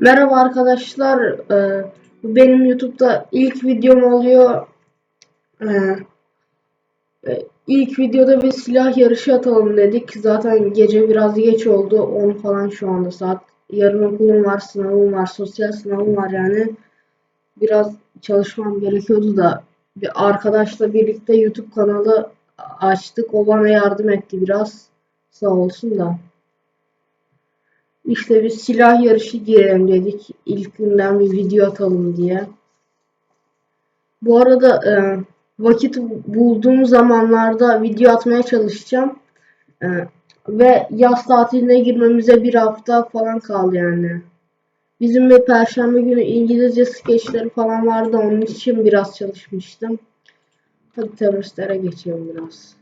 Merhaba arkadaşlar. Ee, bu benim YouTube'da ilk videom oluyor. Ee, e, ilk videoda bir silah yarışı atalım dedik. Zaten gece biraz geç oldu. 10 falan şu anda saat. Yarın okulum var, sınavım var, sosyal sınavım var yani. Biraz çalışmam gerekiyordu da bir arkadaşla birlikte YouTube kanalı açtık. O bana yardım etti biraz. Sağ olsun da. İşte bir silah yarışı girelim dedik. İlk günden bir video atalım diye. Bu arada e, vakit bulduğum zamanlarda video atmaya çalışacağım. E, ve yaz tatiline girmemize bir hafta falan kaldı yani. Bizim bir perşembe günü İngilizce skeçleri falan vardı. Onun için biraz çalışmıştım. Hadi teröristlere geçelim biraz.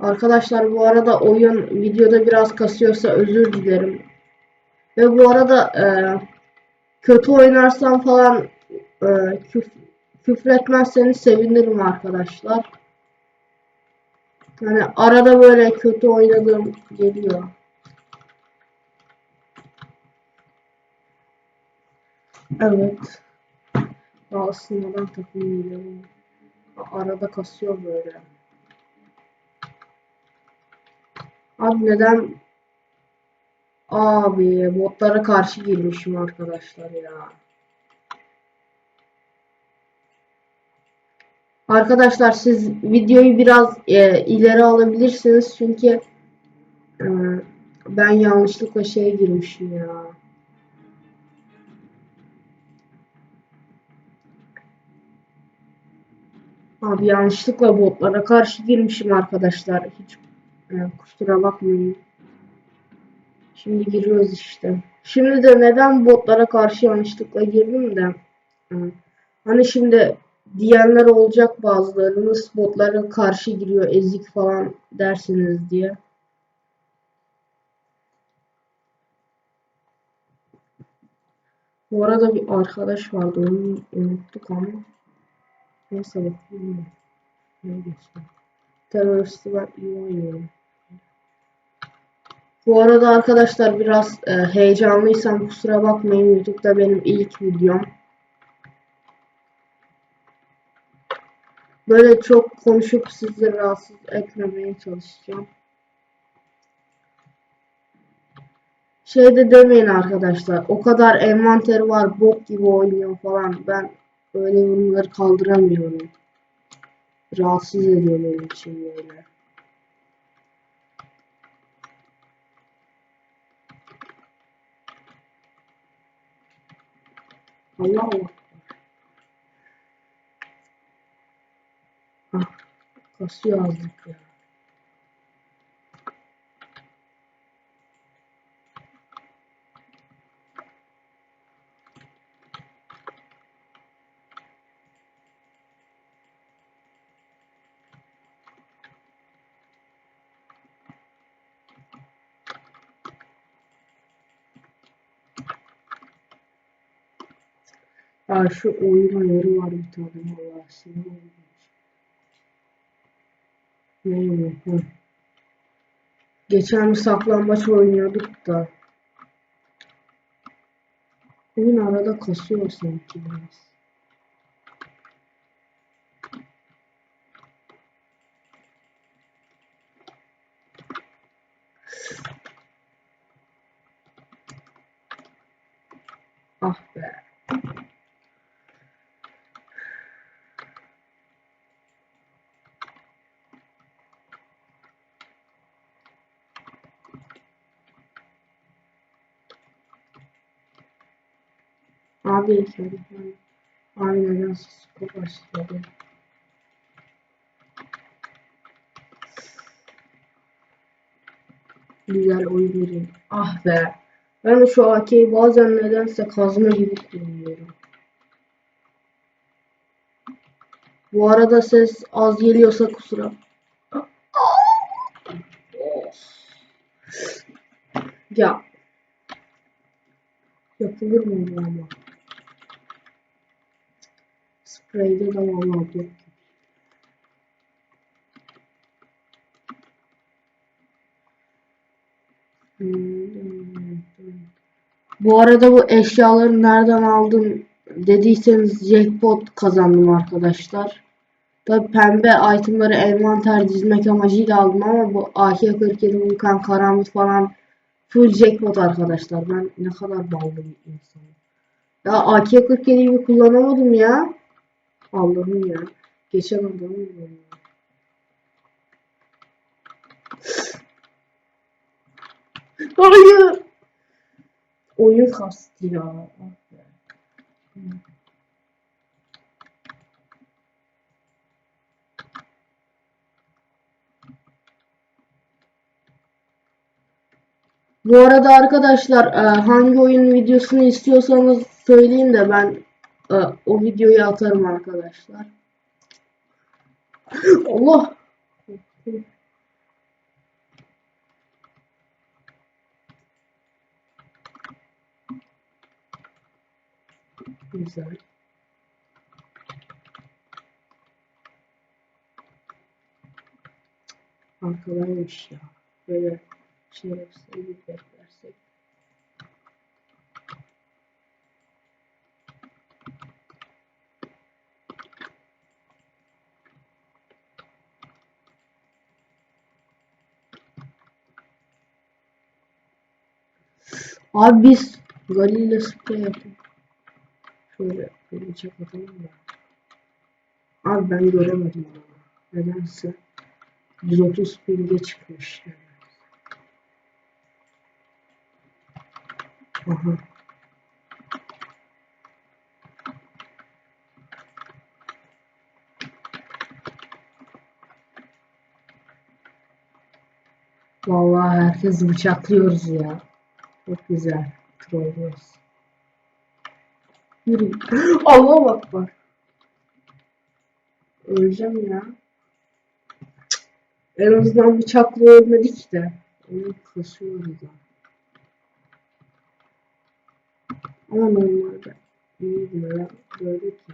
Arkadaşlar bu arada oyun videoda biraz kasıyorsa özür dilerim. Ve bu arada e, kötü oynarsam falan e, küf, küfretmezseniz sevinirim arkadaşlar. Yani arada böyle kötü oynadığım geliyor. Evet. Daha ısınmadan takım. Arada kasıyor böyle. Abi neden Abi botlara karşı girmişim arkadaşlar ya. Arkadaşlar siz videoyu biraz e, ileri alabilirsiniz çünkü e, ben yanlışlıkla şeye girmişim ya. Abi yanlışlıkla botlara karşı girmişim arkadaşlar. Hiç kusura bakmayın. Şimdi giriyoruz işte. Şimdi de neden botlara karşı yanlışlıkla girdim de. Hani şimdi diyenler olacak bazılarınız botlara karşı giriyor ezik falan dersiniz diye. Bu arada bir arkadaş vardı onu unuttuk ama. Neyse bakayım. Ne geçti? Teröristi ben iyi oynuyorum. Bu arada arkadaşlar biraz e, heyecanlıysam kusura bakmayın. YouTube'da benim ilk videom. Böyle çok konuşup sizleri rahatsız etmemeye çalışacağım. Şey de demeyin arkadaşlar. O kadar envanteri var. Bok gibi oynuyor falan. Ben öyle yorumları kaldıramıyorum. Rahatsız ediyor için böyle. Allah Allah. Ah, kasıyor azlık ya. Ya şu oyun ayarı var bir tane valla sinir olmuş. Neydi? Hı. Geçen bir saklambaç oynuyorduk da. Oyun arada kasıyor sanki biraz. Ah be. Abi içeri. Abi neden skor başladı? Güzel oyun verin. Ah be. Ben şu AK'yi bazen nedense kazma gibi kullanıyorum. Bu arada ses az geliyorsa kusura. Ya. Yapılır mı bu ama? Spreyde de. Hmm. Bu arada bu eşyaları nereden aldım dediyseniz jackpot kazandım arkadaşlar. Tabi pembe itemları envanter dizmek amacıyla aldım ama bu AK-47 Vulkan Karamit falan full jackpot arkadaşlar. Ben ne kadar ballı bir insanım. Ya AK-47'yi kullanamadım ya. Allah'ım ya. Geçen adamı ya. Hayır. Oyun kastı ya. Ah. Bu arada arkadaşlar e, hangi oyun videosunu istiyorsanız söyleyin de ben o videoyu atarım arkadaşlar. Allah. Güzel. Arkalaymış ya. Böyle şerefsiz bir Abi biz Galil'le sprey yapalım. Şöyle bıçak atalım da. Abi ben göremedim onu. Nedense 130 ping'e çıkmış. Aha. Vallahi herkes bıçaklıyoruz ya. Çok güzel. Trollüyoruz. Yürü. Allah bak var. Öleceğim ya. En azından bıçakla ölmedik de. Onu kasıyoruz ya. Ama normalde iyi böyle böyle ki.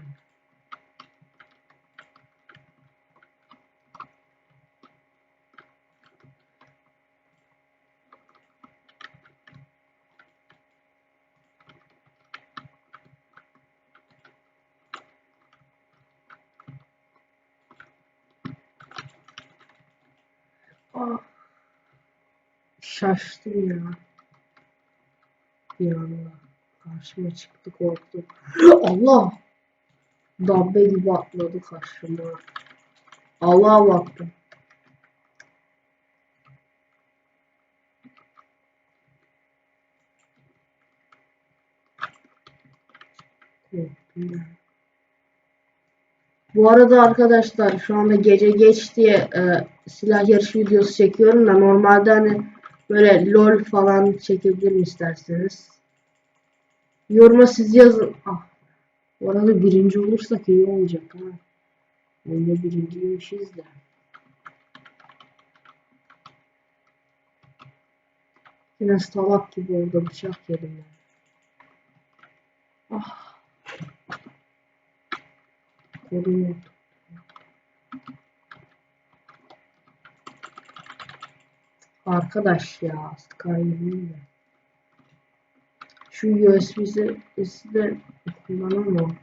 Ah. Şaştım ya. Bir anda. Karşıma çıktı korktum. Allah! Dabbe gibi atladı karşıma. Allah'a baktım. Bu arada arkadaşlar şu anda gece geç diye e, silah yarışı videosu çekiyorum da normalde hani böyle lol falan çekebilirim isterseniz. Yoruma siz yazın. Ah. Bu arada birinci olursak iyi olacak ha. Oyunda birinciymişiz de. Yine salak gibi orada bıçak yedim ben. Ah. Kolum Arkadaş ya. Skyrim'in de. Şu USB'si de kullanamam.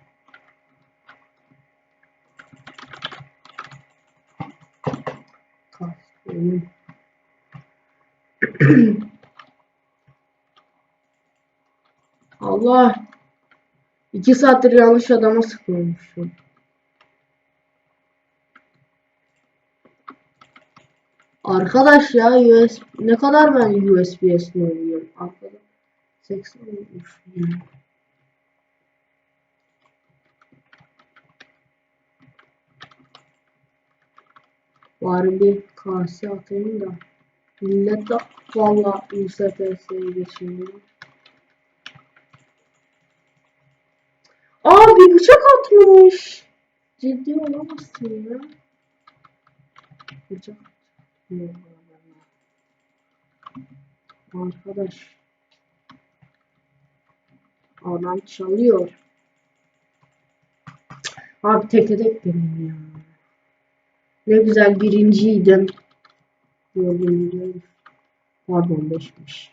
Allah. İki saattir yanlış adama sıkıyormuşum. Arkadaş ya USB ne kadar ben USB'sini oynuyorum. Arkadaş 80 olmuş. Bir kase atayım da. Millet de valla USPS'ye geçiyor. Aa bir bıçak atmış. Ciddi olamazsın ya. Bıçak. Arkadaş. Adam çalıyor. Abi tek tek benim ya. Ne güzel birinciydim. Pardon beşmiş.